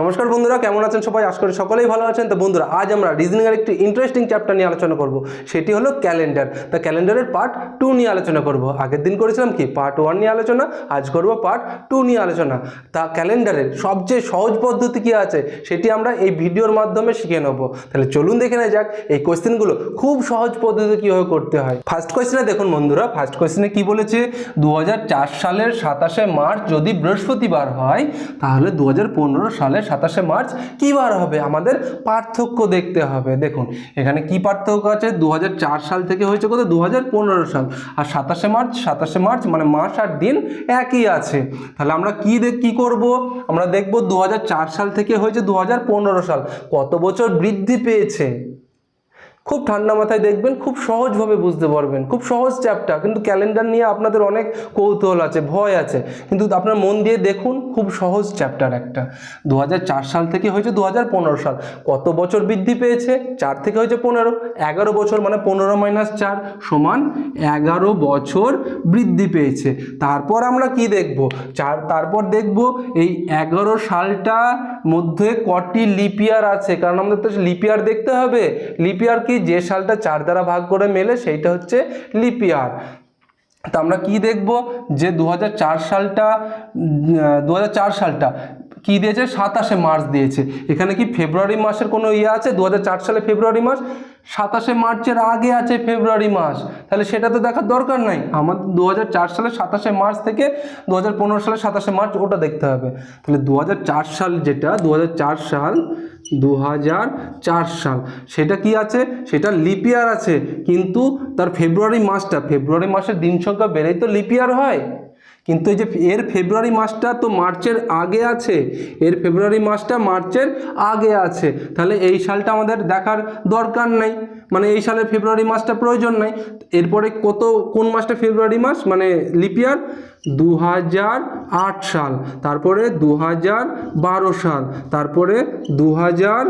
নমস্কার বন্ধুরা, কেমন আছেন সবাই? আশা করি সকলেই ভালো আছেন। তো বন্ধুরা, আজ আমরা রিজনিংয়ের একটি ইন্টারেস্টিং চ্যাপ্টার নিয়ে আলোচনা করব। সেটি হলো ক্যালেন্ডার তা ক্যালেন্ডারের পার্ট টু নিয়ে আলোচনা করব। আগের দিন করেছিলাম কি? পার্ট ওয়ান নিয়ে আলোচনা, আজ করব পার্ট টু নিয়ে আলোচনা। তা ক্যালেন্ডারের সবচেয়ে সহজ পদ্ধতি কী আছে? সেটি আমরা এই ভিডিওর মাধ্যমে শিখে নেব। তাহলে চলুন দেখে নেওয়া যাক, এই কোয়েশ্চেনগুলো খুব সহজ পদ্ধতি কীভাবে করতে হয়। ফার্স্ট কোয়েশ্চেনে দেখুন বন্ধুরা ফার্স্ট কোয়েশ্চেনে কি বলেছে? দু হাজার চার সালের সাতাশে মার্চ যদি বৃহস্পতিবার হয়, তাহলে দু হাজার পনেরো সালের সাতাশে মার্চ, কী বার হবে? আমাদের পার্থক্য দেখতে হবে। দেখুন, এখানে কি পার্থক্য আছে? দু হাজার চার সাল থেকে হয়েছে কত? দু হাজার পনেরো সাল। আর সাতাশে মার্চ সাতাশে মার্চ মানে মাস আর দিন একই আছে। তাহলে আমরা কি দেখ, কী করব? আমরা দেখব দু হাজার চার সাল থেকে হয়েছে দু হাজার পনেরো সাল। কত বছর বৃদ্ধি পেয়েছে? খুব ঠান্ডা মাথায় দেখবেন, খুব সহজভাবে বুঝতে পারবেন। খুব সহজ চ্যাপ্টার কিন্তু ক্যালেন্ডার নিয়ে আপনাদের অনেক কৌতূহল আছে, ভয় আছে। কিন্তু আপনার মন দিয়ে দেখুন, খুব সহজ চ্যাপ্টার একটা। দু হাজার চার সাল থেকে হয়েছে দু হাজার পনেরো সাল। কত বছর বৃদ্ধি পেয়েছে? চার থেকে হয়েছে পনেরো। এগারো বছর মানে পনেরো মাইনাস চার সমান এগারো বছর বৃদ্ধি পেয়েছে। তারপর আমরা কি দেখব? চার, তারপর দেখব এই এগারো সালটা মধ্যে কটি লিপিয়ার আছে? কারণ আমাদের তো লিপিয়ার দেখতে হবে। লিপিয়ার কি? যে সালটা চার দ্বারা ভাগ করে মেলে সেইটা হচ্ছে লিপিয়ার তা আমরা কি দেখব? যে দু হাজার চার সালটা দু হাজার চার সালটা কি দিয়েছে? সাতাশে মার্চ দিয়েছে। এখানে কি ফেব্রুয়ারি মাসের কোনো ইয়ে আছে? দু হাজার চার সালে ফেব্রুয়ারি মাস, সাতাশে মার্চের আগে আছে ফেব্রুয়ারি মাস। তাহলে সেটা তো দেখার দরকার নাই। আমার দু হাজার চার সালে সাতাশে মার্চ থেকে দু হাজার পনেরো সালে সাতাশে মার্চ ওটা দেখতে হবে। তাহলে দু হাজার চার সাল যেটা দু হাজার চার সাল দু হাজার চার সাল, সেটা কি আছে? সেটা লিপিয়ার আছে। কিন্তু তার ফেব্রুয়ারি মাসটা, ফেব্রুয়ারি মাসের দিন সংখ্যা বেড়েই তো লিপিয়ার হয়। কিন্তু এই যে এর ফেব্রুয়ারি মাসটা তো মার্চের আগে আছে, এর ফেব্রুয়ারি মাসটা মার্চের আগে আছে। তাহলে এই সালটা আমাদের দেখার দরকার নেই। মানে এই সালের ফেব্রুয়ারি মাসটা প্রয়োজন নাই। এরপরে কত, কোন মাসটা ফেব্রুয়ারি মাস? মানে লিপিয়ার দু হাজার আট সাল। তারপরে দু হাজার বারো সাল। তারপরে দু হাজার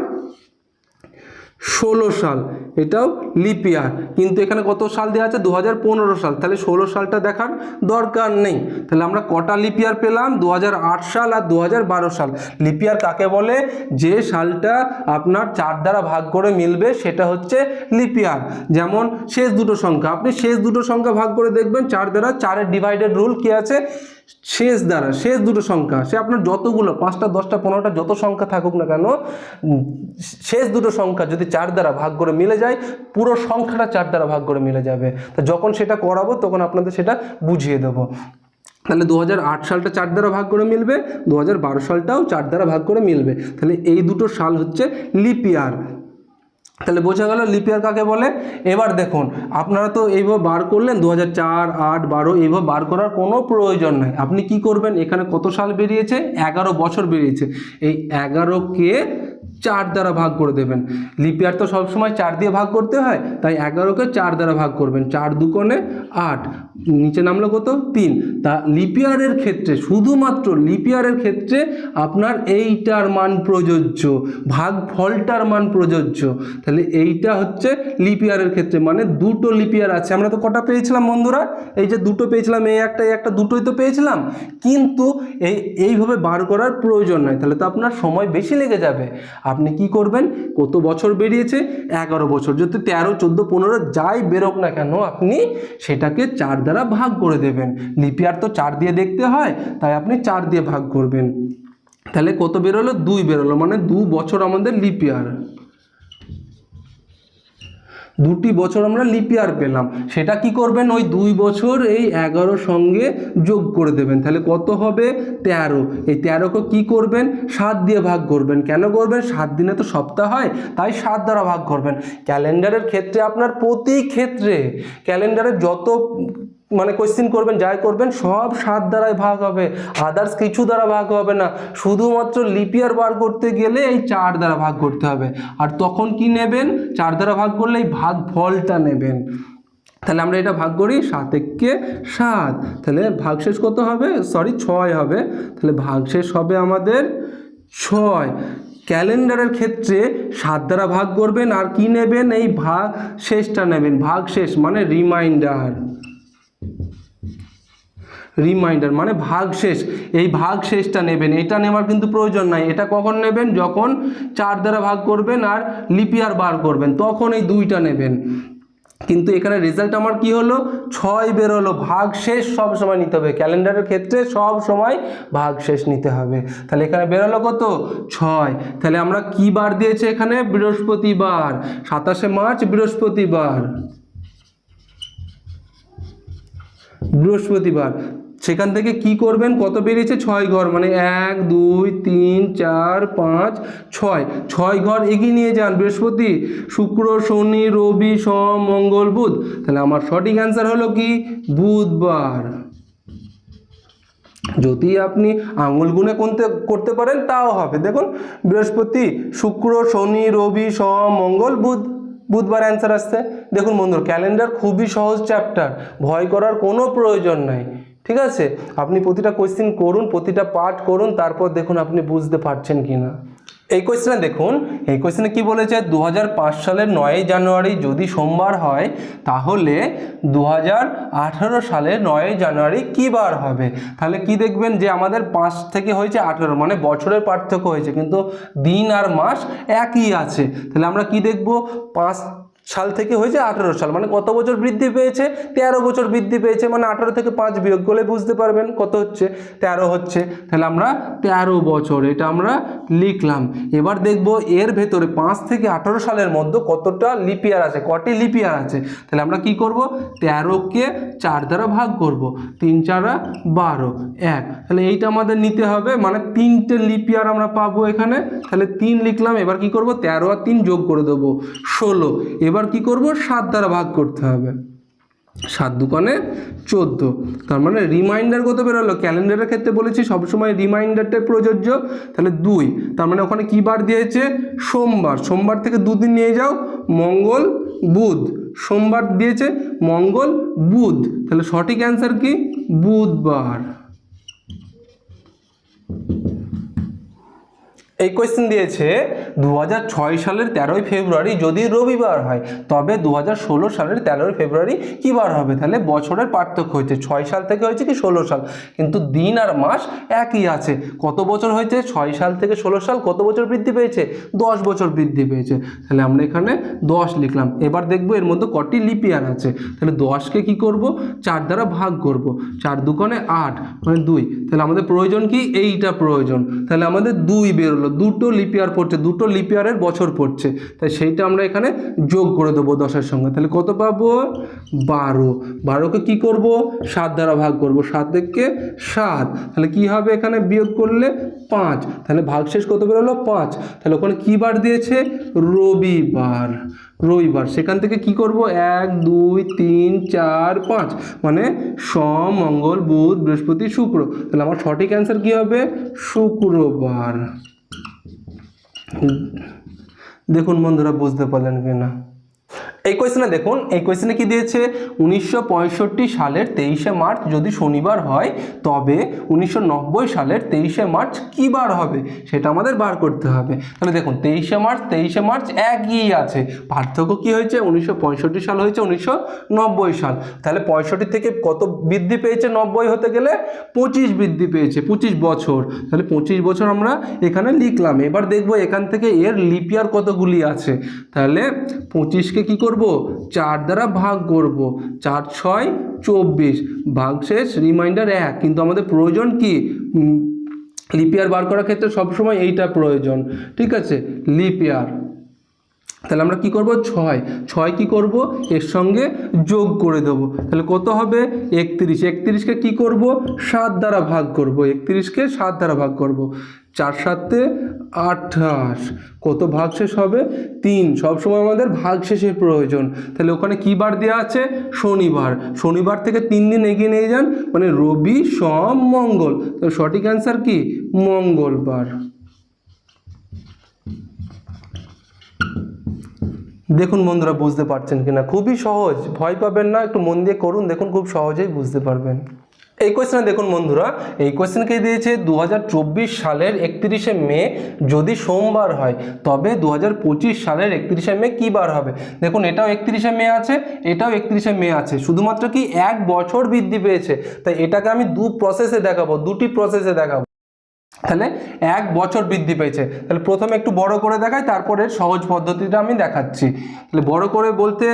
ষোলো সাল। এটাও লিপিয়ার কিন্তু এখানে কত সাল দেওয়া আছে? দু হাজার পনেরো সাল। তাহলে ষোলো সালটা দেখার দরকার নেই। তাহলে আমরা কটা লিপিয়ার পেলাম? দু হাজার আট সাল আর দু হাজার বারো সাল। লিপিয়ার কাকে বলে? যে সালটা আপনার চার দ্বারা ভাগ করে মিলবে, সেটা হচ্ছে লিপিয়ার যেমন শেষ দুটো সংখ্যা। আপনি শেষ দুটো সংখ্যা ভাগ করে দেখবেন, চার দ্বারা চারের ডিভাইডেড রুল কি আছে? শেষ দ্বারা, শেষ দুটো সংখ্যা, সে আপনার যতগুলো, পাঁচটা, দশটা, পনেরোটা, যত সংখ্যা থাকুক না কেন শেষ দুটো সংখ্যা যদি চার দ্বারা ভাগ করে মিলে যায়, পুরো সংখ্যাটা চার দ্বারা ভাগ করে মিলে যাবে। তো যখন সেটা করাবো, তখন আপনাদের সেটা বুঝিয়ে দেবো। তাহলে দু হাজার আট সালটা চার দ্বারা ভাগ করে মিলবে দু হাজার বারো সালটাও চার দ্বারা ভাগ করে মিলবে। তাহলে এই দুটো সাল হচ্ছে লিপিয়ার। তাহলে বোঝা গেল লিপিয়ার কাকে বলে? এবার দেখুন, আপনারা তো এইভাবে বার করলেন দু হাজার চার, আট, বারো, এইভাবে বার করার কোনো প্রয়োজন নেই। আপনি কি করবেন? এখানে কত সাল বেরিয়েছে? এগারো বছর বেরিয়েছে। এই এগারোকে চার দ্বারা ভাগ করে দেবেন। লিপিয়ার তো সবসময় চার দিয়ে ভাগ করতে হয়, তাই এগারোকে চার দ্বারা ভাগ করবেন। চার দুকোণে আট, নিচে নামলো কত? তিন। তা লিপিয়ারের ক্ষেত্রে, শুধুমাত্র লিপিয়ারের ক্ষেত্রে আপনার এইটার মান প্রযোজ্য ভাগ ফলটার মান প্রযোজ্য। তাহলে এইটা হচ্ছে লিপিয়ারের ক্ষেত্রে মানে দুটো লিপিয়ার আছে। আমরা তো কটা পেয়েছিলাম বন্ধুরা? এই যে দুটো পেয়েছিলাম, এই একটা এই একটা, দুটোই তো পেয়েছিলাম। কিন্তু এই, এইভাবে বার করার প্রয়োজন নাই। তাহলে তো আপনার সময় বেশি লেগে যাবে। আপনি কি করবেন? কত বছর বেরিয়েছে? এগারো বছর। যদি তেরো, চোদ্দ, পনেরো যাই বেরোক না কেন, আপনি সেটাকে চার দ্বারা ভাগ করে দেবেন। লিপিয়ার তো চার দিয়ে দেখতে হয়, তাই আপনি চার দিয়ে ভাগ করবেন। তাহলে কত বেরোলো? দুই বেরোলো মানে দু বছর আমাদের লিপিয়ার দুটি বছর আমরা লিপিয়ার পেলাম। সেটা কি করবেন? ওই দুই বছর এই এগারো সঙ্গে যোগ করে দেবেন। তাহলে কত হবে? তেরো। এই তেরোকে কি করবেন? সাত দিয়ে ভাগ করবেন। কেন করবেন? সাত দিনে তো সপ্তাহ হয়, তাই সাত দ্বারা ভাগ করবেন। ক্যালেন্ডারের ক্ষেত্রে আপনার প্রতি ক্ষেত্রে, ক্যালেন্ডারের যত মানে কোয়েশ্চেন করবেন, যাই করবেন, সব সাত দ্বারাই ভাগ হবে। আদার্স কিছু দ্বারা ভাগ হবে না। শুধুমাত্র লিপিয়ার বার করতে গেলে এই চার দ্বারা ভাগ করতে হবে। আর তখন কি নেবেন? চার দ্বারা ভাগ করলে এই ভাগ ফলটা নেবেন। তাহলে আমরা এটা ভাগ করি, সাত একে সাত। তাহলে ভাগশেষ কত হবে? সরি ছয় হবে। তাহলে ভাগশেষ হবে আমাদের ছয়। ক্যালেন্ডারের ক্ষেত্রে সাত দ্বারা ভাগ করবেন, আর কি নেবেন? এই ভাগ শেষটা নেবেন। ভাগ শেষ মানে রিমাইন্ডার রিমাইন্ডার মানে ভাগ শেষ। এই ভাগ শেষটা নেবেন, এটা নেওয়ার কিন্তু প্রয়োজন নাই। এটা কখন নেবেন? যখন চার দ্বারা ভাগ করবেন আর লিপিয়ার বার করবেন, তখন এই দুইটা নেবেন। কিন্তু এখানে রেজাল্ট আমার কি হলো? ছয় বেরোলো, ভাগ শেষ সব সময় নিতে হবে। ক্যালেন্ডারের ক্ষেত্রে সব সময় ভাগ শেষ নিতে হবে। তাহলে এখানে বেরোলো কত? ছয়। তাহলে আমরা কি বার দিয়েছে এখানে? বৃহস্পতিবার, সাতাশে মার্চ, বৃহস্পতিবার। বৃহস্পতিবার। সেখান থেকে কি করবেন? কত বেরিয়েছে? ছয় ঘর মানে এক, দুই, তিন, চার, পাঁচ, ছয়। ছয় ঘর এগিয়ে নিয়ে যান। বৃহস্পতি, শুক্র, শনি, রবি, সোম, মঙ্গল, বুধ। তাহলে আমার সঠিক অ্যান্সার হলো কি? বুধবার। যদি আপনি আঙুল গুনে করতে করতে পারেন, তাও হবে। দেখুন, বৃহস্পতি, শুক্র, শনি, রবি, সোম, মঙ্গল, বুধ। বুধবার অ্যান্সার আসছে। দেখুন বন্ধুর ক্যালেন্ডার খুবই সহজ চ্যাপ্টার ভয় করার কোনো প্রয়োজন নাই। ঠিক আছে? আপনি প্রতিটা কোয়েশ্চেন করুন, প্রতিটা পার্ট করুন, তারপর দেখুন আপনি বুঝতে পারছেন কি না এই কোয়েশ্চেনে দেখুন, এই কোয়েশ্চেনে কি বলেছে? দু হাজার পাঁচ সালের নয়ই জানুয়ারি যদি সোমবার হয়, তাহলে দু হাজার আঠেরো সালের নয়ই জানুয়ারি কী বার হবে? তাহলে কি দেখবেন যে আমাদের পাঁচ থেকে হয়েছে আঠেরো মানে বছরের পার্থক্য হয়েছে, কিন্তু দিন আর মাস একই আছে। তাহলে আমরা কি দেখব? পাঁচ সাল থেকে হয়েছে আঠেরো সাল মানে কত বছর বৃদ্ধি পেয়েছে? তেরো বছর বৃদ্ধি পেয়েছে মানে আঠারো থেকে পাঁচ বিয়োগ করলে বুঝতে পারবেন কত হচ্ছে? তেরো হচ্ছে। তাহলে আমরা তেরো বছর, এটা আমরা লিখলাম। এবার দেখব এর ভেতরে পাঁচ থেকে আঠারো সালের মধ্যে কতটা লিপিয়ার আছে, কটি লিপিয়ার আছে? তাহলে আমরা কি করব? তেরোকে চার দ্বারা ভাগ করব, তিন চারা বারো, এক। তাহলে এইটা আমাদের নিতে হবে মানে তিনটে লিপিয়ার আমরা পাবো এখানে। তাহলে তিন লিখলাম, এবার কি করব? তেরো আর তিন যোগ করে দেবো, ষোলো। এবার কি করব? সাত দ্বারা ভাগ করতে হবে। সাত দুকানে চোদ্দ। তার মানে রিমাইন্ডার কত বেরোলো? ক্যালেন্ডারের ক্ষেত্রে বলেছি সবসময় রিমাইন্ডারটাই প্রযোজ্য। তাহলে দুই। তার মানে ওখানে কী বার দিয়েছে? সোমবার। সোমবার থেকে দুদিন নিয়ে যাও। মঙ্গল, বুধ। সোমবার দিয়েছে, মঙ্গল, বুধ। তাহলে সঠিক অ্যান্সার কি? বুধবার। এই কোয়েশ্চেন দিয়েছে দু হাজার ছয় সালের তেরোই ফেব্রুয়ারি যদি রবিবার হয়, তবে দু হাজার ষোলো সালের তেরোই ফেব্রুয়ারি কী বার হবে? তাহলে বছরের পার্থক্য হয়েছে। ছয় সাল থেকে হয়েছে কি? ষোলো সাল। কিন্তু দিন আর মাস একই আছে। কত বছর হয়েছে? ছয় সাল থেকে ষোলো সাল কত বছর বৃদ্ধি পেয়েছে? দশ বছর বৃদ্ধি পেয়েছে। তাহলে আমরা এখানে দশ লিখলাম। এবার দেখব এর মধ্যে কটি লিপিয়ার আছে। তাহলে দশকে কি করব? চার দ্বারা ভাগ করব। চার দুকোণে আট মানে দুই। তাহলে আমাদের প্রয়োজন কি? এইটা প্রয়োজন। তাহলে আমাদের দুই বেরোলো। দুটো লিপিয়ার পড়ছে, দুটো লিপিয়ারের বছর পড়ছে। তাই সেইটা আমরা এখানে যোগ করে দেবো দশের সঙ্গে। তাহলে কত পাবো? বারো। বারোকে কি করব? সাত দ্বারা ভাগ করব। সাত থেকে সাত। তাহলে কি হবে এখানে? বিয়োগ করলে পাঁচ। তাহলে ভাগশেষ কত বেরোলো? পাঁচ। তাহলে ওখানে কী বার দিয়েছে? রবিবার। রবিবার। সেখান থেকে কি করব? এক, দুই, তিন, চার, পাঁচ। মানে সোম, মঙ্গল, বুধ, বৃহস্পতি, শুক্র। তাহলে আমার সঠিক অ্যান্সার কি হবে? শুক্রবার। দেখুন বন্ধুরা বুঝতে পারলেন কি না এই কোয়েশ্চেনে দেখুন, এই কোয়েশ্চেনে কি দিয়েছে? উনিশশো পঁয়ষট্টি সালের তেইশে মার্চ যদি শনিবার হয়, তবে উনিশশো নব্বই সালের তেইশে মার্চ কী বার হবে? সেটা আমাদের বার করতে হবে। তাহলে দেখুন, তেইশে মার্চ তেইশে মার্চ একই আছে। পার্থক্য কি হয়েছে? উনিশশো পঁয়ষট্টি সাল হয়েছে, উনিশশো নব্বই সাল। তাহলে পঁয়ষট্টি থেকে কত বৃদ্ধি পেয়েছে নব্বই হতে গেলে? পঁচিশ বৃদ্ধি পেয়েছে, পঁচিশ বছর। তাহলে পঁচিশ বছর আমরা এখানে লিখলাম। এবার দেখব এখান থেকে এর লিপিয়ার কতগুলি আছে। তাহলে পঁচিশকে কি করব? চার দ্বারা ভাগ করব। চার, ছয়, চব্বিশ। ভাগ শেষ রিমাইন্ডার এক। কিন্তু আমাদের প্রয়োজন কি? লিপিয়ার বার করার ক্ষেত্রে সবসময় এইটা প্রয়োজন। ঠিক আছে? লিপিয়ার তাহলে আমরা কি করব? ছয়। ছয় কি করব? এর সঙ্গে যোগ করে দেবো। তাহলে কত হবে? একত্রিশ। একত্রিশকে কি করব? সাত দ্বারা ভাগ করব। একত্রিশকে সাত দ্বারা ভাগ করব। চার সাতে আঠাশ কত ভাগ শেষ হবে? তিন। সবসময় আমাদের ভাগ শেষের প্রয়োজন। তাহলে ওখানে কি বার দেওয়া আছে? শনিবার। শনিবার থেকে তিন দিন এগিয়ে নিয়ে যান। মানে রবি, সোম, মঙ্গল। তো সঠিক অ্যান্সার কি? মঙ্গলবার। দেখুন বন্ধুরা, বুঝতে পারছেন কিনা? খুবই সহজ। ভয় পাবেন না। একটু মন দিয়ে করুন। দেখুন, খুব সহজেই বুঝতে পারবেন। এই কোয়েশ্চেনে দেখুন বন্ধুরা, এই কোয়েশ্চেনকে দিয়েছে দু হাজার চব্বিশ সালের একত্রিশে মে, যদি সোমবার হয়, তবে দু হাজার পঁচিশ সালের একত্রিশে মে কী বার হবে? দেখুন, এটাও একত্রিশে মে আছে, এটাও একত্রিশে মে আছে, শুধুমাত্র কি এক বছর বৃদ্ধি পেয়েছে। তাই এটাকে আমি দু প্রসেসে দেখাবো, দুটি প্রসেসে দেখাবো। তাহলে এক বছর বৃদ্ধি পেয়েছে। তাহলে প্রথমে একটু বড় করে দেখাই, তারপরে সহজ পদ্ধতিটা আমি দেখাচ্ছি। তাহলে বড় করে বলতে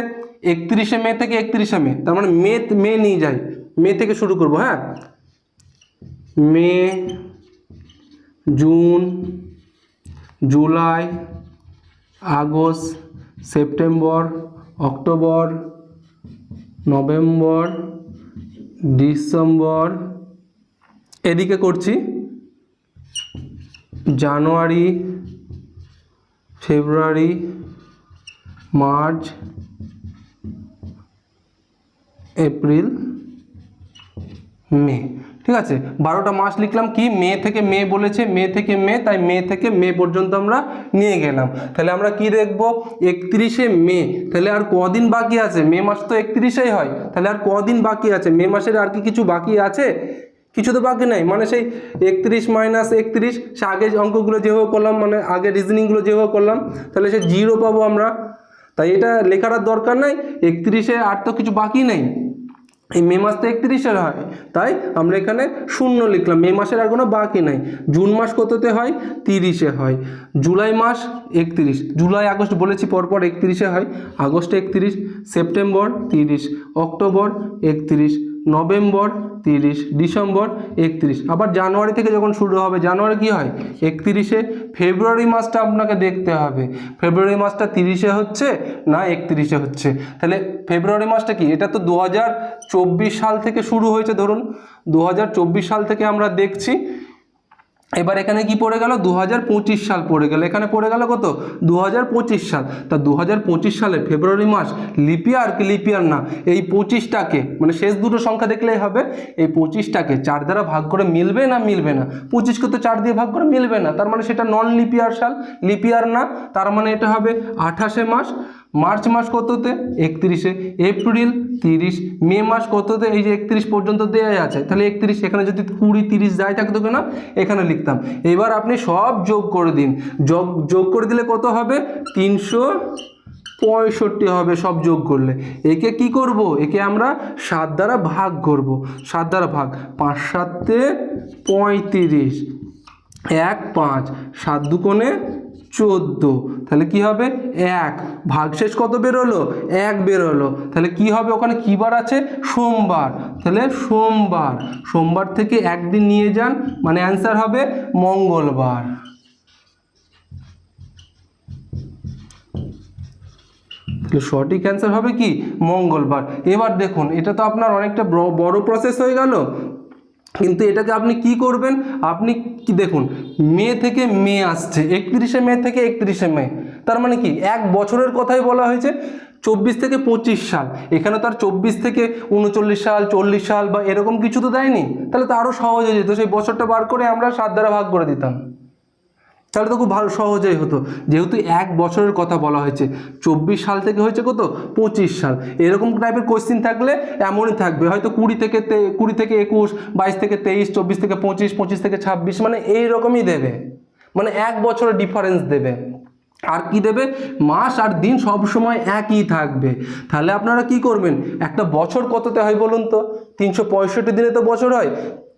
একত্রিশে মে থেকে একত্রিশে মে, তার মানে মে মে নিয়ে যাই। মে থেকে শুরু করব হ্যাঁ? May, June, July, August, September, October, November, December. এদিকে করছি। জানুয়ারি, ফেব্রুয়ারি, মার্চ, এপ্রিল। মে, ঠিক আছে? বারোটা মাস লিখলাম কি? মে থেকে মে বলেছে, মে থেকে মে, তাই মে থেকে মে পর্যন্ত আমরা নিয়ে গেলাম। তাহলে আমরা কি দেখব? একত্রিশে মে, তাহলে আর কদিন বাকি আছে? মে মাস তো একত্রিশেই হয়। তাহলে আর কদিন বাকি আছে? মে মাসের আর কি কিছু বাকি আছে? কিছু তো বাকি নাই। মানে সেই একত্রিশ মাইনাস একত্রিশ, সে আগে অঙ্কগুলো যেভাবে করলাম মানে আগে রিজনিংগুলো যেভাবে করলাম, তাহলে সে জিরো পাবো আমরা। তাই এটা লেখার দরকার নাই। একত্রিশে আর তো কিছু বাকি নেই। এই মে মাস তো একত্রিশের হয়, তাই আমরা এখানে শূন্য লিখলাম। মে মাসের আর কোনো বাকি নাই। জুন মাস কততে হয়? তিরিশে হয়। জুলাই মাস একত্রিশ। জুলাই, আগস্ট বলেছি, পরপর একত্রিশে হয়। আগস্ট একত্রিশ, সেপ্টেম্বর তিরিশ, অক্টোবর একত্রিশ নভেম্বর তিরিশ, ডিসেম্বর একত্রিশ। আবার জানুয়ারি থেকে যখন শুরু হবে, জানুয়ারি কি হয়? একত্রিশে। ফেব্রুয়ারি মাসটা আপনাকে দেখতে হবে। ফেব্রুয়ারি মাসটা তিরিশে হচ্ছে না একত্রিশে হচ্ছে? তাহলে ফেব্রুয়ারি মাসটা কি? এটা তো দু হাজার চব্বিশ সাল থেকে শুরু হয়েছে, ধরুন। দু হাজার চব্বিশ সাল থেকে আমরা দেখছি এবার এখানে কি পড়ে গেল? দু হাজার পঁচিশ সাল পড়ে গেল। এখানে পড়ে গেল কত? দু হাজার পঁচিশ সাল। তা দু হাজার পঁচিশ সালে ফেব্রুয়ারি মাস লিপিয়ার কি লিপিয়ার না, এই পঁচিশটাকে মানে শেষ দুটো সংখ্যা দেখলেই হবে, এই পঁচিশটাকে চার দ্বারা ভাগ করে মিলবে না মিলবে না? পঁচিশকে তো চার দিয়ে ভাগ করে মিলবে না, তার মানে সেটা নন লিপিয়ার সাল লিপিয়ার না, তার মানে এটা হবে আঠাশে মাস। মার্চ মাস কততে? একত্রিশে। এপ্রিল তিরিশ। মে মাস কততে? এই যে একত্রিশ পর্যন্ত দেওয়া আছে। তাহলে একত্রিশ এখানে যদি কুড়ি, তিরিশ যায় থাকতো না এখানে লিখতাম। এবার আপনি সব যোগ করে দিন। যোগ যোগ করে দিলে কত হবে? তিনশো পঁয়ষট্টি হবে সব যোগ করলে। একে কি করব? একে আমরা সাত দ্বারা ভাগ করব। সাত দ্বারা ভাগ। পাঁচ সাতে পঁয়ত্রিশ। এক পাঁচ। সাত দুকোণে চোদ্দ। তাহলে কি হবে? এক। ভাগশেষ কত বেরোলো? এক বেরোলো। তাহলে কি হবে? ওখানে কী বার আছে? সোমবার। তাহলে সোমবার। সোমবার থেকে একদিন নিয়ে যান। মানে অ্যান্সার হবে মঙ্গলবার। সঠিক অ্যান্সার হবে কি? মঙ্গলবার। এবার দেখুন, এটা তো আপনার অনেকটা বড় প্রসেস হয়ে গেল। কিন্তু এটাকে আপনি কি করবেন? আপনি কি দেখুন, মে থেকে মে আসছে, একত্রিশে মে থেকে একত্রিশে মে। তার মানে কি? এক বছরের কথাই বলা হয়েছে, চব্বিশ থেকে পঁচিশ সাল। এখানে তার চব্বিশ থেকে উনচল্লিশ সাল, চল্লিশ সাল বা এরকম কিছু তো দেয়নি। তাহলে তো আরও সহজ হয়ে যেত, সেই বছরটা বার করে আমরা সাত দ্বারা ভাগ করে দিতাম। তাহলে তো খুব ভালো, সহজেই হতো। যেহেতু এক বছরের কথা বলা হয়েছে, চব্বিশ সাল থেকে হয়েছে কত? পঁচিশ সাল। এরকম টাইপের কোশ্চিন থাকলে এমনই থাকবে। হয়তো কুড়ি থেকে কুড়ি থেকে একুশ, বাইশ থেকে তেইশ, চব্বিশ থেকে পঁচিশ পঁচিশ থেকে ছাব্বিশ মানে এই রকমই দেবে। মানে এক বছরের ডিফারেন্স দেবে। আর কি দেবে? মাস আর দিন সব সময় একই থাকবে। তাহলে আপনারা কি করবেন? একটা বছর কততে হয় বলুন তো? তিনশো পঁয়ষট্টি দিনে তো বছর হয়।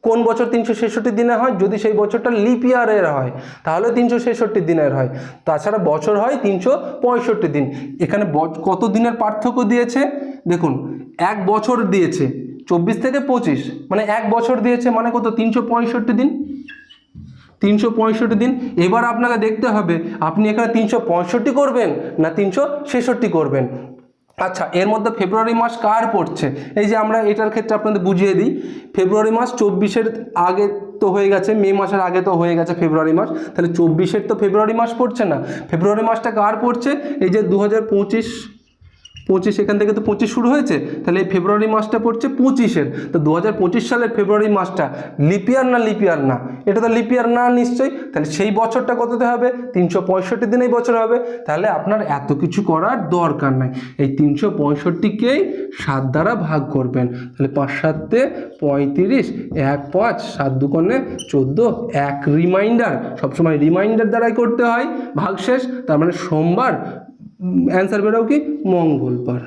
কোন বছর তিনশো ছেষট্টি দিনে হয়? যদি সেই বছরটা লিপ ইয়ারের হয়, তাহলে তিনশো ছেষট্টি দিনের হয়। তাছাড়া বছর হয় তিনশো পঁয়ষট্টি দিন। এখানে কত দিনের পার্থক্য দিয়েছে? দেখুন, এক বছর দিয়েছে, চব্বিশ থেকে পঁচিশ। মানে এক বছর দিয়েছে মানে কত? তিনশো পঁয়ষট্টি দিন। তিনশো পঁয়ষট্টি দিন। এবার আপনাকে দেখতে হবে, আপনি এখানে তিনশো পঁয়ষট্টি করবেন না তিনশো ছেষট্টি করবেন? আচ্ছা এর মধ্যে ফেব্রুয়ারি মাস কার পড়ছে? এই যে আমরা এটার ক্ষেত্রে আপনাদের বুঝিয়ে দিই। ফেব্রুয়ারি মাস চব্বিশের আগে তো হয়ে গেছে, মে মাসের আগে তো হয়ে গেছে ফেব্রুয়ারি মাস। তাহলে চব্বিশের তো ফেব্রুয়ারি মাস পড়ছে না। ফেব্রুয়ারি মাসটা কার পড়ছে? এই যে দু হাজার পঁচিশ পঁচিশ, এখান থেকে তো পঁচিশ শুরু হয়েছে, তাহলে এই ফেব্রুয়ারি মাসটা পড়ছে পঁচিশের। তো দু হাজার পঁচিশ সালের ফেব্রুয়ারি মাসটা লিপিয়ার না লিপিয়ার না? এটা তো লিপিয়ার না নিশ্চয়ই? তাহলে সেই বছরটা কততে হবে? তিনশো পঁয়ষট্টি দিনেই বছর হবে। তাহলে আপনার এত কিছু করার দরকার নাই। এই তিনশো পঁয়ষট্টিকেই সাত দ্বারা ভাগ করবেন। তাহলে পাঁচ সাতে পঁয়ত্রিশ, এক পাঁচ, সাত দুকোণে চোদ্দ, এক রিমাইন্ডার। সবসময় রিমাইন্ডার দ্বারাই করতে হয়। ভাগশেষ তার মানে সোমবার অ্যান্সার বেরোও কি? মঙ্গলবার।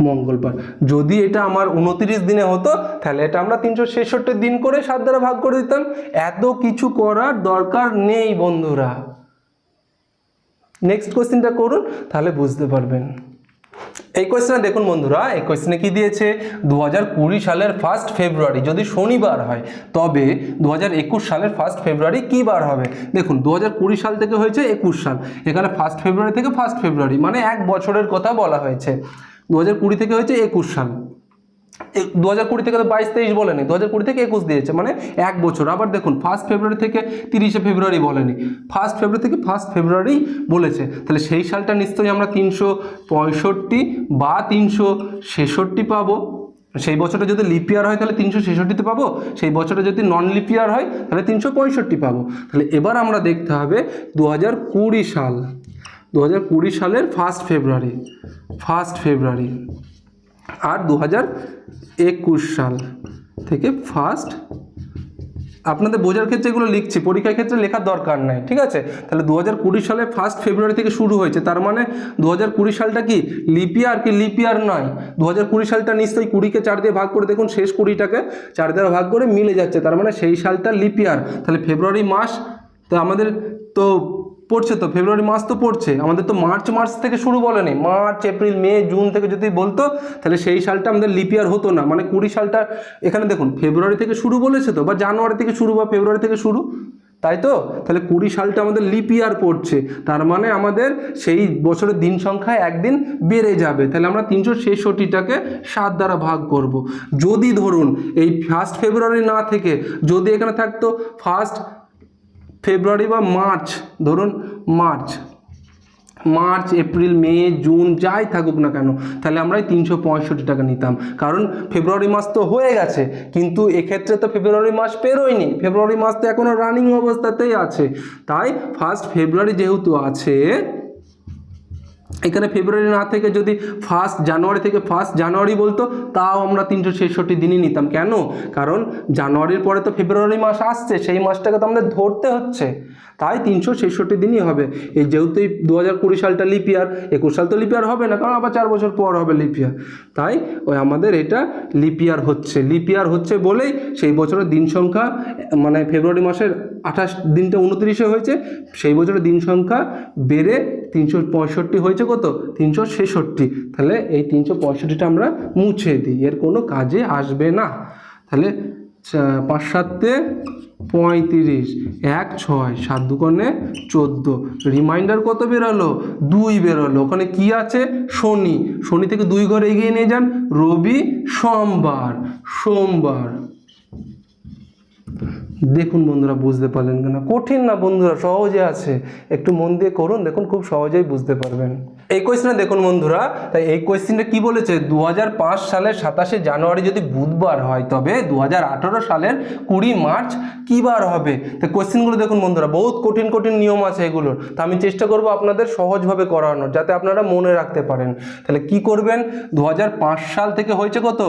মঙ্গলবার। যদি এটা আমার উনতিরিশ দিনে হতো, তাহলে এটা আমরা তিনশো ছেষট্টি দিন করে সাত দ্বারা ভাগ করে দিতাম। এত কিছু করার দরকার নেই বন্ধুরা। নেক্সট কোয়েশ্চেনটা করুন, তাহলে বুঝতে পারবেন। এই কোয়েশ্চেনে দেখুন বন্ধুরা, এই কোয়েশ্চেনে কি দিয়েছে? দু হাজার কুড়ি সালের ফার্স্ট ফেব্রুয়ারি যদি শনিবার হয়, তবে দু হাজার একুশ সালের ফার্স্ট ফেব্রুয়ারি কী বার হবে? দেখুন দু হাজার কুড়ি সাল থেকে হয়েছে একুশ সাল, এখানে ফার্স্ট ফেব্রুয়ারি থেকে ফার্স্ট ফেব্রুয়ারি মানে এক বছরের কথা বলা হয়েছে। দু থেকে হয়েছে একুশ সাল। দু হাজার কুড়ি থেকে তো বাইশ তেইশ বলেনি দু হাজার কুড়ি থেকে একুশ দিয়েছে মানে এক বছর। আবার দেখুন ফার্স্ট ফেব্রুয়ারি থেকে তিরিশে ফেব্রুয়ারি বলেনি। ফার্স্ট ফেব্রুয়ারি থেকে ফার্স্ট ফেব্রুয়ারি বলেছে। তাহলে সেই সালটা নিশ্চয়ই আমরা তিনশো পঁয়ষট্টি বা তিনশো ছেষট্টি পাবো। সেই বছরটা যদি লিপিয়ার হয়, তাহলে তিনশো ছেষট্টিতে পাবো। সেই বছরটা যদি নন লিপিয়ার হয়, তাহলে তিনশো পঁয়ষট্টি পাবো। তাহলে এবার আমরা দেখতে হবে দু হাজার কুড়ি সাল দু হাজার কুড়ি সালের ফার্স্ট ফেব্রুয়ারি ফার্স্ট ফেব্রুয়ারি আর দু হাজার একুশ সাল থেকে ফার্স্ট আপনাদের বোঝার ক্ষেত্রে এগুলো লিখছি, পরীক্ষার ক্ষেত্রে লেখার দরকার নাই, ঠিক আছে? তাহলে দু হাজার কুড়ি সালে ফার্স্ট ফেব্রুয়ারি থেকে শুরু হয়েছে, তার মানে দু হাজার কুড়ি সালটা কি লিপিয়ার কি লিপিয়ার নয়? দু হাজার সালটা নিশ্চয়ই কুড়িকে চার দিয়ে ভাগ করে দেখুন, শেষ কুড়িটাকে চার দিয়ে ভাগ করে মিলে যাচ্ছে, তার মানে সেই সালটা লিপিয়ার তাহলে ফেব্রুয়ারি মাস, তো আমাদের তো পড়ছে তো, ফেব্রুয়ারি মাস তো পড়ছে, আমাদের তো মার্চ মাস থেকে শুরু বলেনি মার্চ, এপ্রিল, মে, জুন থেকে যদি বলতো, তাহলে সেই সালটা আমাদের লিপিয়ার হতো না মানে কুড়ি সালটা, এখানে দেখুন, ফেব্রুয়ারি থেকে শুরু বলেছে তো, বা জানুয়ারি থেকে শুরু, বা ফেব্রুয়ারি থেকে শুরু, তাই তো তাহলে কুড়ি সালটা আমাদের লিপিয়ার পড়ছে, তার মানে আমাদের সেই বছরের দিন সংখ্যা একদিন বেড়ে যাবে, তাহলে আমরা তিনশো ছেষট্টিটাকে সাত দ্বারা ভাগ করব। যদি ধরুন, এই ফার্স্ট ফেব্রুয়ারি না থেকে যদি এখানে থাকতো ফার্স্ট ফেব্রুয়ারি বা মার্চ, ধরুন March. March, April, May, June, যাই থাকুক না কেন, তাহলে আমরা তিনশো পঁয়ষট্টি টাকা নিতাম। কারণ ফেব্রুয়ারি মাস তো হয়ে গেছে, কিন্তু এক্ষেত্রে তো ফেব্রুয়ারি মাস পেরোয়নি। ফেব্রুয়ারি মাস তো এখনও রানিং অবস্থাতেই আছে। তাই ফার্স্ট ফেব্রুয়ারি যেহেতু আছে এখানে ফেব্রুয়ারি না থেকে যদি ফার্স্ট জানুয়ারি থেকে ফার্স্ট জানুয়ারি বলতো, তাও আমরা তিনশো ছেষট্টি দিনই নিতাম। কেন? কারণ জানুয়ারির পরে তো ফেব্রুয়ারি মাস আসছে, সেই মাসটাকে তো আমাদের ধরতে হচ্ছে। তাই তিনশো ছেষট্টি দিনই হবে। এই যেহেতু এই দু হাজার কুড়ি সালটা লিপিয়ার একুশ সাল তো লিপিয়ার হবে না, কারণ আবার চার বছর পর হবে লিপিয়ার তাই ওই আমাদের এটা লিপিয়ার হচ্ছে। লিপিয়ার হচ্ছে বলেই সেই বছরের দিন সংখ্যা মানে ফেব্রুয়ারি মাসের আঠাশ, দিনটা উনত্রিশে হয়েছে, সেই বছরের দিন সংখ্যা বেড়ে তিনশো পঁয়ষট্টি হয়েছে কত? তিনশো ছেষট্টি। তাহলে এই তিনশো পঁয়ষট্টিটা আমরা মুছে দিই। এর কোনো কাজে আসবে না। তাহলে পাঁচ পঁয়ত্রিশ, এক ছয়, সাত দুকোণে চোদ্দ। রিমাইন্ডার কত বেরোলো? দুই বেরোলো। ওখানে কি আছে? শনি। শনি থেকে দুই ঘরে এগিয়ে নিয়ে যান। রবি সোমবার। সোমবার। দেখুন বন্ধুরা, বুঝতে পারলেন কিনা? কঠিন না বন্ধুরা, সহজে আছে। একটু মন দিয়ে করুন, দেখুন খুব সহজেই বুঝতে পারবেন। এই কোয়েশ্চেনে দেখুন বন্ধুরা, তাই এই কোয়েশ্চেনটা কি বলেছে? দু হাজার পাঁচ সালের সাতাশে জানুয়ারি যদি বুধবার হয়, তবে দুহাজার আঠারো সালের কুড়ি মার্চ কী বার হবে? তো কোয়েশ্চেনগুলো দেখুন বন্ধুরা, বহুত কঠিন কঠিন নিয়ম আছে এগুলোর। তা আমি চেষ্টা করব আপনাদের সহজভাবে করানোর, যাতে আপনারা মনে রাখতে পারেন। তাহলে কি করবেন? দু হাজার পাঁচ সাল থেকে হয়েছে কত?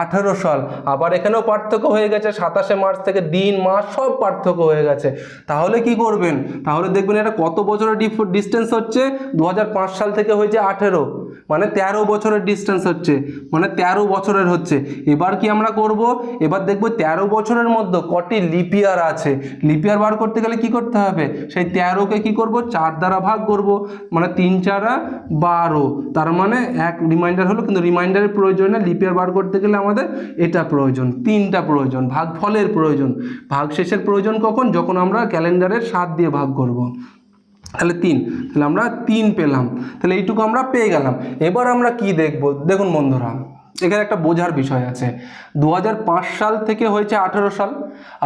আঠারো সাল। আবার এখানেও পার্থক্য হয়ে গেছে সাতাশে মার্চ থেকে দিন, মাস সব পার্থক্য হয়ে গেছে। তাহলে কি করবেন? তাহলে দেখবেন এটা কত বছরের ডিস্টেন্স হচ্ছে? দু হাজার পাঁচ সাল থেকে হয়েছে আঠেরো। মানে তেরো বছরের ডিস্টেন্স হচ্ছে মানে তেরো বছরের হচ্ছে। এবার কি আমরা করব? এবার দেখব তেরো বছরের মধ্যে কটি লিপিয়ার আছে। লিপিয়ার বার করতে গেলে কি করতে হবে? সেই তেরোকে কি করব? চার দ্বারা ভাগ করব। মানে তিন চারা বারো। তার মানে এক রিমাইন্ডার হলো, কিন্তু রিমাইন্ডারের প্রয়োজন না লিপিয়ার বার করতে গেলে আমাদের এটা প্রয়োজন, তিনটা প্রয়োজন ভাগ ফলের প্রয়োজন। ভাগ শেষের প্রয়োজন কখন? যখন আমরা ক্যালেন্ডারের সাত দিয়ে ভাগ করব। তাহলে তিন, তাহলে আমরা তিন পেলাম। তাহলে এইটুকু আমরা পেয়ে গেলাম। এবার আমরা কি দেখব? দেখুন বন্ধুরা, এখানে একটা বোঝার বিষয় আছে। দু হাজার পাঁচ সাল থেকে হয়েছে আঠেরো সাল,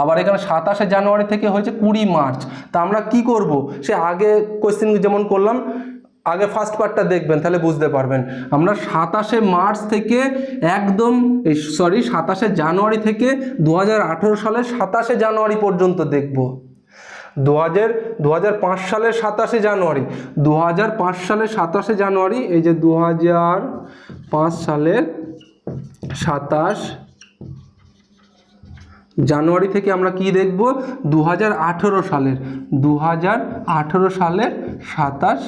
আবার এখানে সাতাশে জানুয়ারি থেকে হয়েছে কুড়ি মার্চ। তা আমরা কি করব? সে আগে কোয়েশ্চেন যেমন করলাম, আগে ফার্স্ট পার্টটা দেখবেন, তাহলে বুঝতে পারবেন। আমরা সাতাশে মার্চ থেকে একদম সরি সাতাশে জানুয়ারি থেকে দু সালের সাতাশে জানুয়ারি পর্যন্ত দেখব। দু হাজার দু হাজার পাঁচ সালের সাতাশে জানুয়ারি। দু হাজার পাঁচ সালের সাতাশে জানুয়ারি, এই যে দু হাজার পাঁচ সালের সাতাশ জানুয়ারি থেকে আমরা কি দেখব? দু হাজার আঠেরো সালের দু হাজার আঠেরো সালের সাতাশ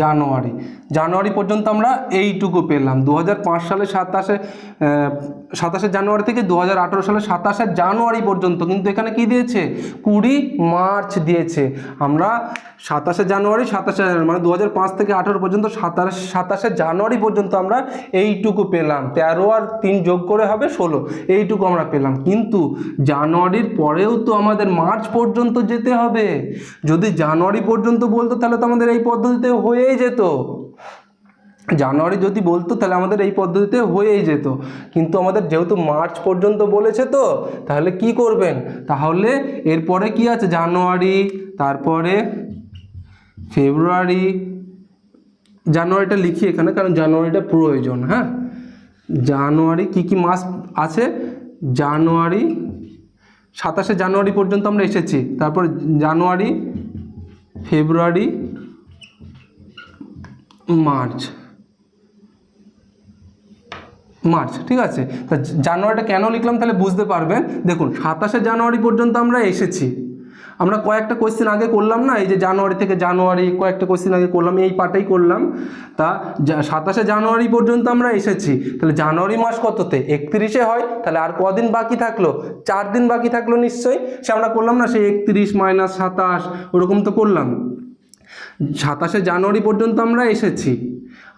জানুয়ারি। জানুয়ারি পর্যন্ত আমরা এইটুকু পেলাম। দু হাজার পাঁচ সালে সাতাশে সাতাশে জানুয়ারি থেকে দু হাজার আঠেরো সালে সাতাশে জানুয়ারি পর্যন্ত কিন্তু এখানে কি দিয়েছে? কুড়ি মার্চ দিয়েছে। আমরা সাতাশে জানুয়ারি সাতাশে জানুয়ারি মানে দু হাজার পাঁচ থেকে আঠেরো পর্যন্ত সাতাশ, সাতাশে জানুয়ারি পর্যন্ত আমরা এইটুকু পেলাম। তেরো আর তিন যোগ করে হবে ষোলো, এইটুকু আমরা পেলাম। কিন্তু জানুয়ারির পরেও তো আমাদের মার্চ পর্যন্ত যেতে হবে। যদি জানুয়ারি পর্যন্ত বলতো তাহলে তো আমাদের এই পদ্ধতিতে হয়েই যেত। জানুয়ারি যদি বলতো, তাহলে আমাদের এই পদ্ধতিতে হয়েই যেত। কিন্তু আমাদের যেহেতু মার্চ পর্যন্ত বলেছে তো, তাহলে কি করবেন? তাহলে এরপরে কি আছে? জানুয়ারি, তারপরে ফেব্রুয়ারি, জানুয়ারিটা লিখি এখানে, কারণ জানুয়ারিটা প্রয়োজন হ্যাঁ? জানুয়ারি কি কি মাস আছে? জানুয়ারি, সাতাশে জানুয়ারি পর্যন্ত আমরা এসেছি। তারপর জানুয়ারি, ফেব্রুয়ারি, মার্চ। মার্চ, ঠিক আছে? তা জানুয়ারিটা কেন লিখলাম তাহলে বুঝতে পারবেন? দেখুন, সাতাশে জানুয়ারি পর্যন্ত আমরা এসেছি। আমরা কয়েকটা কোয়েশ্চেন আগে করলাম না? এই যে জানুয়ারি থেকে জানুয়ারি, কয়েকটা কোয়েশ্চেন আগে করলাম, এই পাটাই করলাম। তা সাতাশে জানুয়ারি পর্যন্ত আমরা এসেছি। তাহলে জানুয়ারি মাস কততে? একত্রিশে হয়, তাহলে আর কদিন বাকি থাকল? চার দিন বাকি থাকল নিশ্চয়ই। সে আমরা করলাম না? সেই একত্রিশ মাইনাস সাতাশ, ওরকম তো করলাম। সাতাশে জানুয়ারি পর্যন্ত আমরা এসেছি।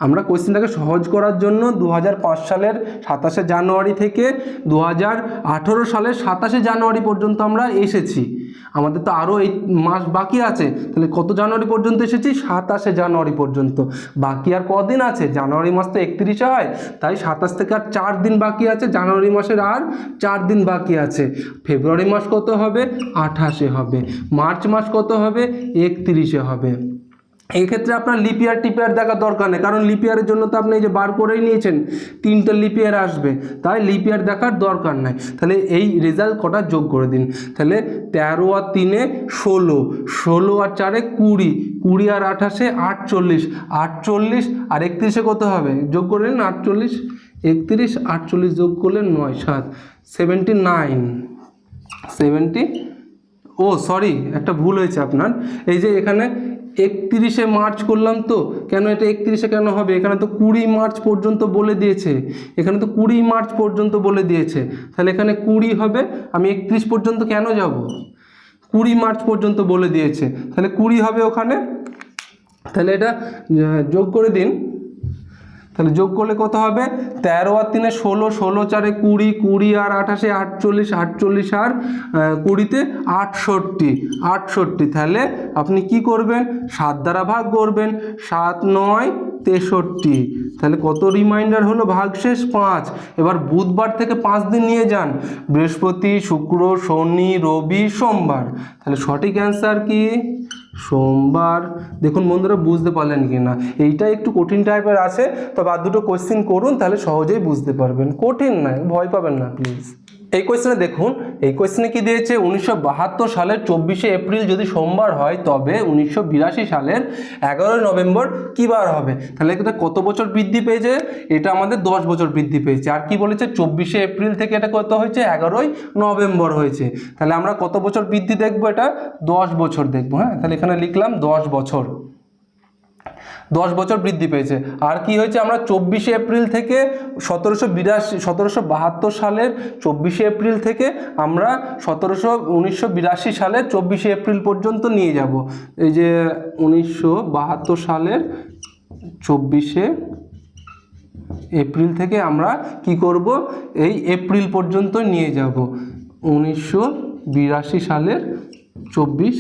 আমরা কোয়েশ্চেনটাকে সহজ করার জন্য দু হাজার পাঁচ সালের সাতাশে জানুয়ারি থেকে দু হাজার আঠেরো সালের সাতাশে জানুয়ারি পর্যন্ত আমরা এসেছি। আমাদের তো আরও এই মাস বাকি আছে। তাহলে কত জানুয়ারি পর্যন্ত এসেছি? সাতাশে জানুয়ারি পর্যন্ত। বাকি আর কদিন আছে? জানুয়ারি মাস তো একত্রিশে হয়। তাই সাতাশ থেকে আর চার দিন বাকি আছে। জানুয়ারি মাসের আর চার দিন বাকি আছে। ফেব্রুয়ারি মাস কত হবে? আঠাশে হবে। মার্চ মাস কত হবে? একত্রিশে হবে। এই ক্ষেত্রে আপনার লিপিয়ার টিপিয়ার দেখার দরকার নেই। কারণ লিপিয়ারের জন্য তো আপনি এই যে বার করেই নিয়েছেন, তিনটে লিপিয়ার আসবে। তাই লিপিয়ার দেখার দরকার নাই। তাহলে এই রেজাল্ট কটা যোগ করে দিন। তাহলে তেরো আর তিনে ষোলো। ষোলো আর চারে কুড়ি। কুড়ি আর আঠাশে আটচল্লিশ। আটচল্লিশ আর একত্রিশে কত হবে? যোগ করে নিন আটচল্লিশ। একত্রিশ, আটচল্লিশ যোগ করলে নয়, সাত। সেভেন্টি নাইন সেভেন্টি ও সরি একটা ভুল হয়েছে আপনার। এই যে এখানে একত্রিশে মার্চ করলাম তো, কেন এটা একত্রিশে কেন হবে? এখানে তো কুড়ি মার্চ পর্যন্ত বলে দিয়েছে। এখানে তো কুড়ি মার্চ পর্যন্ত বলে দিয়েছে। তাহলে এখানে কুড়ি হবে, আমি একত্রিশ পর্যন্ত কেন যাব? কুড়ি মার্চ পর্যন্ত বলে দিয়েছে। তাহলে কুড়ি হবে ওখানে। তাহলে এটা যোগ করে দিন। তাহলে যোগ করলে কত হবে? তেরো আর তিনে ষোলো ষোলো চারে কুড়ি কুড়ি আর আঠাশে আটচল্লিশ আটচল্লিশ আর কুড়িতে আটষট্টি আটষট্টি। তাহলে আপনি কি করবেন? সাত দ্বারা ভাগ করবেন, সাত, নয়, তেষট্টি। তাহলে কত রিমাইন্ডার হলো? ভাগশেষ পাঁচ। এবার বুধবার থেকে পাঁচ দিন নিয়ে যান। বৃহস্পতি, শুক্র, শনি, রবি, সোমবার। তাহলে সঠিক অ্যান্সার কি? সোমবার। দেখুন বন্ধুরা, বুঝতে পারলেন কি না এইটা একটু কঠিন টাইপের আছে তবে আর দুটো কোশ্চিন করুন, তাহলে সহজেই বুঝতে পারবেন। কঠিন নয়, ভয় পাবেন না প্লিজ এই কোয়েশ্চেনে দেখুন, এই কোয়েশ্চেনে কি দিয়েছে? উনিশশো বাহাত্তর সালের চব্বিশে এপ্রিল যদি সোমবার হয়, তবে উনিশশো বিরাশি সালের এগারোই নভেম্বর কী বার হবে? তাহলে এটা কত বছর বৃদ্ধি পেয়েছে? এটা আমাদের দশ বছর বৃদ্ধি পেয়েছে। আর কি বলেছে? চব্বিশে এপ্রিল থেকে এটা কত হয়েছে? এগারোই নভেম্বর হয়েছে। তাহলে আমরা কত বছর বৃদ্ধি দেখব এটা? দশ বছর দেখব হ্যাঁ? তাহলে এখানে লিখলাম দশ বছর। দশ বছর বৃদ্ধি পেয়েছে। আর কি হয়েছে, আমরা চব্বিশে এপ্রিল থেকে সতেরোশো বিরাশি, সতেরোশো বাহাত্তর সালের চব্বিশে এপ্রিল থেকে আমরা সতেরোশো, উনিশশো বিরাশি সালের চব্বিশে এপ্রিল পর্যন্ত নিয়ে যাব। এই যে উনিশশো বাহাত্তর সালের চব্বিশে এপ্রিল থেকে আমরা কি করব? এই এপ্রিল পর্যন্ত নিয়ে যাব। উনিশশো বিরাশি সালের চব্বিশ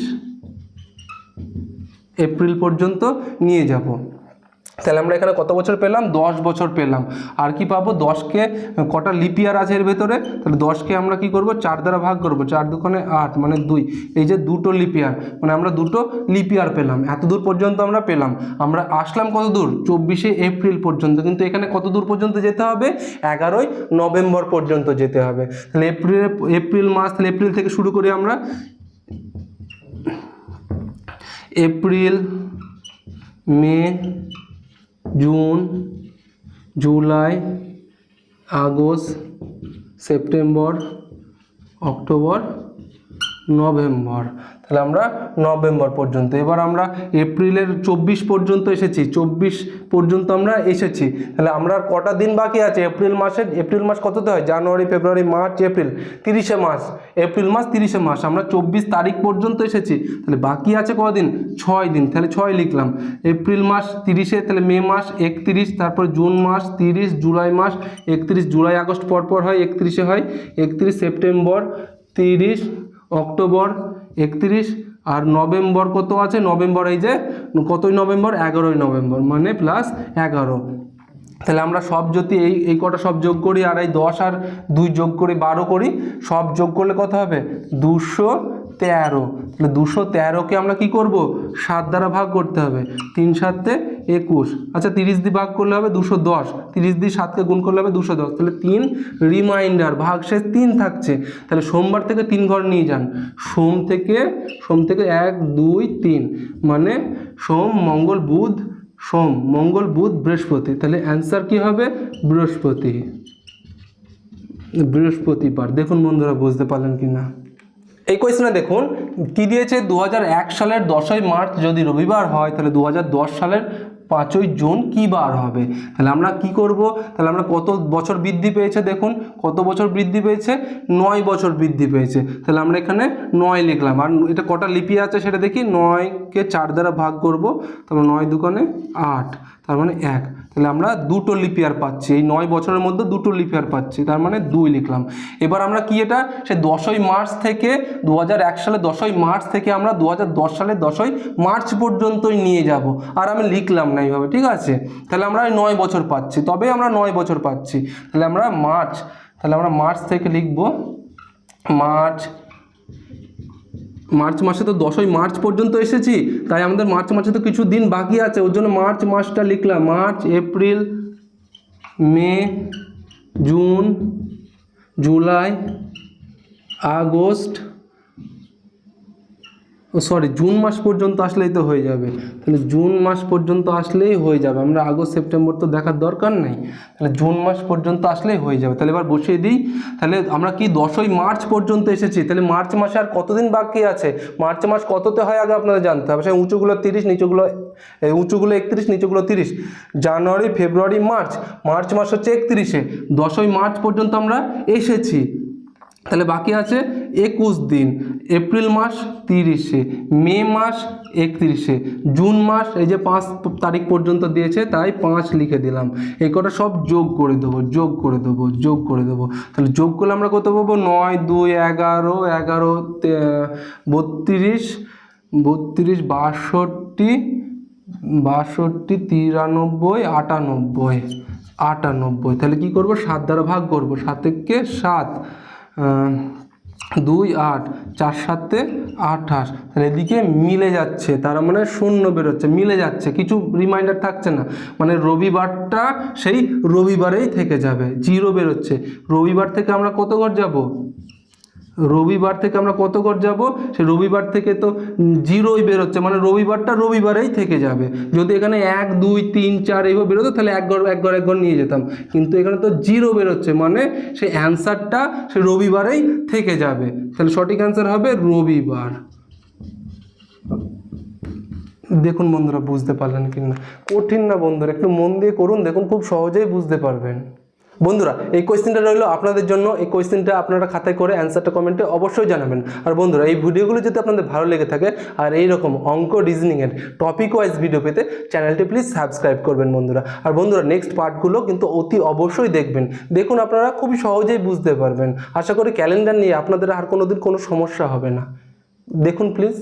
এপ্রিল পর্যন্ত নিয়ে যাব। তাহলে আমরা এখানে কত বছর পেলাম? দশ বছর পেলাম। আর কি পাবো? দশকে কটা লিপিয়ার আছে এর ভেতরে? তাহলে দশকে আমরা কি করব? চার দ্বারা ভাগ করব। চার দুখানে আট মানে দুই। এই যে দুটো লিপিয়ার মানে আমরা দুটো লিপিয়ার পেলাম। এত দূর পর্যন্ত আমরা পেলাম। আমরা আসলাম কত দূর? চব্বিশে এপ্রিল পর্যন্ত। কিন্তু এখানে কত দূর পর্যন্ত যেতে হবে? এগারোই নভেম্বর পর্যন্ত যেতে হবে। তাহলে এপ্রিল এপ্রিল মাস, তাহলে এপ্রিল থেকে শুরু করি আমরা। April May June July August September October November. তাহলে আমরা নভেম্বর পর্যন্ত। এবার আমরা এপ্রিলের চব্বিশ পর্যন্ত এসেছি। চব্বিশ পর্যন্ত আমরা এসেছি। তাহলে আমরা কটা দিন বাকি আছে? এপ্রিল মাসের, এপ্রিল মাস কততে হয়? জানুয়ারি, ফেব্রুয়ারি, মার্চ, এপ্রিল, তিরিশে মাস। এপ্রিল মাস, তিরিশে মাস। আমরা চব্বিশ তারিখ পর্যন্ত এসেছি। তাহলে বাকি আছে কদিন? ছয় দিন। তাহলে ছয় লিখলাম। এপ্রিল মাস তিরিশে, তাহলে মে মাস একত্রিশ, তারপর জুন মাস তিরিশ, জুলাই মাস একত্রিশ, জুলাই, আগস্ট পর পর হয়, একত্রিশে হয়, একত্রিশ সেপ্টেম্বর তিরিশ, অক্টোবর একত্রিশ আর নভেম্বর কত আছে? নভেম্বর এই যে কতই নভেম্বর? এগারোই নভেম্বর মানে প্লাস এগারো। তাহলে আমরা সব যদি এই এই কটা সব যোগ করি, আর এই দশ আর দুই যোগ করি, বারো করি, সব যোগ করলে কত হবে? দুশো তেরো। তাহলে দুশো তেরোকে আমরা কি করব? সাত দ্বারা ভাগ করতে হবে। তিন সাতে একুশ। আচ্ছা তিরিশ দিয়ে ভাগ করলে হবে দুশো দশ। তিরিশ দিয়ে সাতকে গুণ করলে হবে দুশো দশ। তাহলে তিন রিমাইন্ডার ভাগ শেষ তিন থাকছে। তাহলে সোমবার থেকে তিন ঘর নিয়ে যান। সোম থেকে সোম থেকে এক, দুই, তিন। মানে সোম, মঙ্গল, বুধ, সোম, মঙ্গল, বুধ, বৃহস্পতি। তাহলে অ্যান্সার কি হবে? বৃহস্পতি। বৃহস্পতিবার। দেখুন বন্ধুরা, বুঝতে পারলেন কি না এই কোয়েশ্চেনে দেখুন, কি দিয়েছে? দু হাজার এক সালের দশই মার্চ যদি রবিবার হয়, তাহলে দু হাজার দশ সালের পাঁচই জুন কী বার হবে? তাহলে আমরা কি করব? তাহলে আমরা কত বছর বৃদ্ধি পেয়েছে দেখুন, কত বছর বৃদ্ধি পেয়েছে? নয় বছর বৃদ্ধি পেয়েছে। তাহলে আমরা এখানে নয় লিখলাম। আর এটা কটা লিপি আছে সেটা দেখি? নয়কে চার দ্বারা ভাগ করব, তারপর নয় দুকানে আট, তার মানে এক। তাহলে আমরা দুটো লিপিয়ার পাচ্ছি। এই নয় বছরের মধ্যে দুটো লিপিয়ার পাচ্ছি, তার মানে দুই লিখলাম। এবার আমরা কি এটা? সে দশই মার্চ থেকে দু সালে দশই মার্চ থেকে আমরা দু হাজার দশ সালে দশই মার্চ পর্যন্তই নিয়ে যাব। আর আমি লিখলাম না এইভাবে ঠিক আছে? তাহলে আমরা নয় বছর পাচ্ছি। তবে আমরা নয় বছর পাচ্ছি। তাহলে আমরা মার্চ, তাহলে আমরা মার্চ থেকে লিখব, মার্চ মার্চ মাসে তো দশই মার্চ পর্যন্ত এসেছি, তাই আমাদের মার্চ মাসে তো কিছু দিন বাকি আছে, ওর জন্য মার্চ মাসটা লিখলাম। March, April, May, June, July, August sorry June মাস পর্যন্ত আসলেই তো হয়ে যাবে। তাহলে জুন মাস পর্যন্ত আসলেই হয়ে যাবে। আমরা আগস্ট, সেপ্টেম্বর তো দেখার দরকার নেই। তাহলে জুন মাস পর্যন্ত আসলেই হয়ে যাবে। তাহলে এবার বসিয়ে দিই। তাহলে আমরা কি দশই মার্চ পর্যন্ত এসেছি? তাহলে মার্চ মাসে আর কতদিন বাকি আছে? মার্চ মাস কততে হয় আগে আপনাদের জানতে হবে। সে উঁচুগুলো তিরিশ, নিচুগুলো উঁচুগুলো একত্রিশ, নিচুগুলো তিরিশ। জানুয়ারি, ফেব্রুয়ারি, মার্চ। মার্চ মাস হচ্ছে একত্রিশে। দশই মার্চ পর্যন্ত আমরা এসেছি। তাহলে বাকি আছে একুশ দিন, এপ্রিল মাস তিরিশে, মে মাস একত্রিশে, জুন মাস এই যে পাঁচ তারিখ পর্যন্ত দিয়েছে তাই পাঁচ লিখে দিলাম। এই কটা সব যোগ করে দেবো, যোগ করে দেবো, যোগ করে দেবো। তাহলে যোগ করলে আমরা কত পাবো? নয়, দুই, এগারো এগারো বত্রিশ বত্রিশ, বাষট্টি বাষট্টি, তিরানব্বই, আটানব্বই আটানব্বই। তাহলে কি করব? সাত দ্বারা ভাগ করব সাতেরকে সাত। দুই আট, চার সাতে আঠাশ। তাহলে এদিকে মিলে যাচ্ছে, তার মানে শূন্য বেরোচ্ছে, মিলে যাচ্ছে, কিছু রিমাইন্ডার থাকছে না। মানে রবিবারটা সেই রবিবারেই থেকে যাবে জিরো বেরোচ্ছে। রবিবার থেকে আমরা কত ঘর যাব? রবিবার থেকে আমরা কত ঘর যাব? সে রবিবার থেকে তো জিরোই বেরোচ্ছে মানে রবিবারটা রবিবারেই থেকে যাবে। যদি এখানে এক, দুই, তিন, চার এইভাবে বেরোতো, তাহলে এক ঘর এক ঘর এক ঘর নিয়ে যেতাম। কিন্তু এখানে তো জিরো বেরোচ্ছে মানে সে অ্যান্সারটা সে রবিবারেই থেকে যাবে। তাহলে সঠিক অ্যান্সার হবে রবিবার। দেখুন বন্ধুরা, বুঝতে পারলেন কি না কঠিন না বন্ধুরা, একটু মন দিয়ে করুন, দেখুন খুব সহজেই বুঝতে পারবেন। বন্ধুরা, এই কোয়েশ্চেনটা রইল আপনাদের জন্য। এই কোয়েশ্চেনটা আপনারা খাতায় করে অ্যান্সারটা কমেন্টে অবশ্যই জানাবেন। আর বন্ধুরা, এই ভিডিওগুলো যদি আপনাদের ভালো লেগে থাকে আর এই রকম অঙ্ক রিজনিংয়ের টপিক ওয়াইজ ভিডিও পেতে চ্যানেলটি প্লিজ সাবস্ক্রাইব করবেন বন্ধুরা। আর বন্ধুরা নেক্সট পার্টগুলো কিন্তু অতি অবশ্যই দেখবেন। দেখুন আপনারা খুবই সহজেই বুঝতে পারবেন। আশা করি ক্যালেন্ডার নিয়ে আপনাদের আর কোনো দিন কোনো সমস্যা হবে না। দেখুন প্লিজ